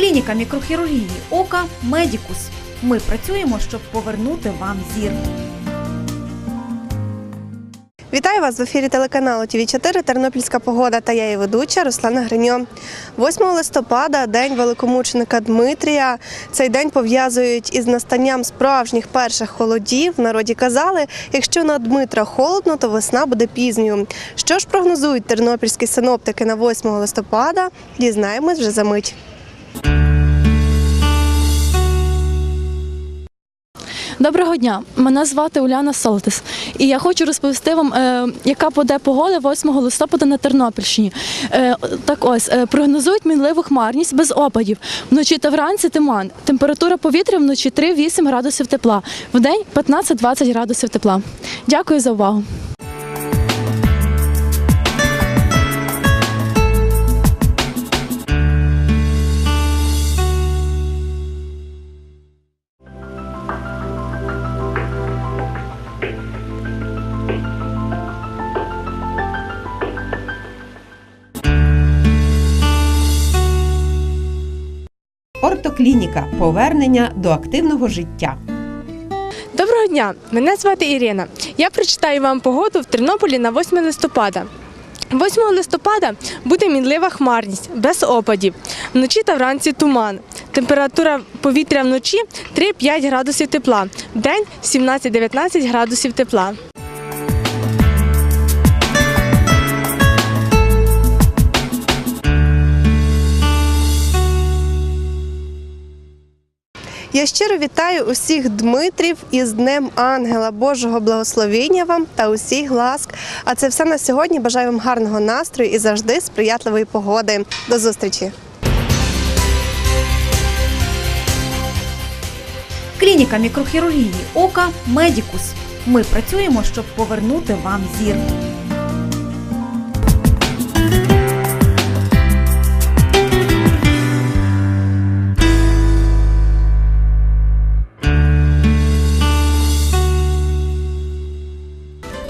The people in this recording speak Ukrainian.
Клініка мікрохірургії ока Медікус. Ми працюємо, щоб повернути вам зір. Вітаю вас в ефірі телеканалу ТВ 4 Тернопільська погода та я її ведуча Руслана Гриньо. 8 листопада, день великомученика Дмитрія. Цей день пов'язують із настанням справжніх перших холодів. В народі казали, якщо на Дмитра холодно, то весна буде пізньою. Що ж прогнозують тернопільські синоптики на 8 листопада? Дізнаємось вже за мить. Доброго дня, мене звати Уляна Солтис, і я хочу розповісти вам, е, яка буде погода 8 листопада на Тернопільщині. Е, так ось е, прогнозують мінливу хмарність без опадів. Вночі та вранці туман. Температура повітря вночі 3-8 градусів тепла, в день 15-20 градусів тепла. Дякую за увагу. Ортоклініка повернення до активного життя. Доброго дня! Мене звати Ірина. Я прочитаю вам погоду в Тернополі на 8 листопада. 8 листопада буде мінлива хмарність без опадів. Вночі та вранці туман. Температура повітря вночі 3-5 градусів тепла. Вдень 17-19 градусів тепла. Я щиро вітаю усіх Дмитрів із Днем Ангела Божого благословення вам та усіх ласк. А це все на сьогодні. Бажаю вам гарного настрою і завжди сприятливої погоди. До зустрічі! Клініка мікрохірургії ока Медікус. Ми працюємо, щоб повернути вам зір.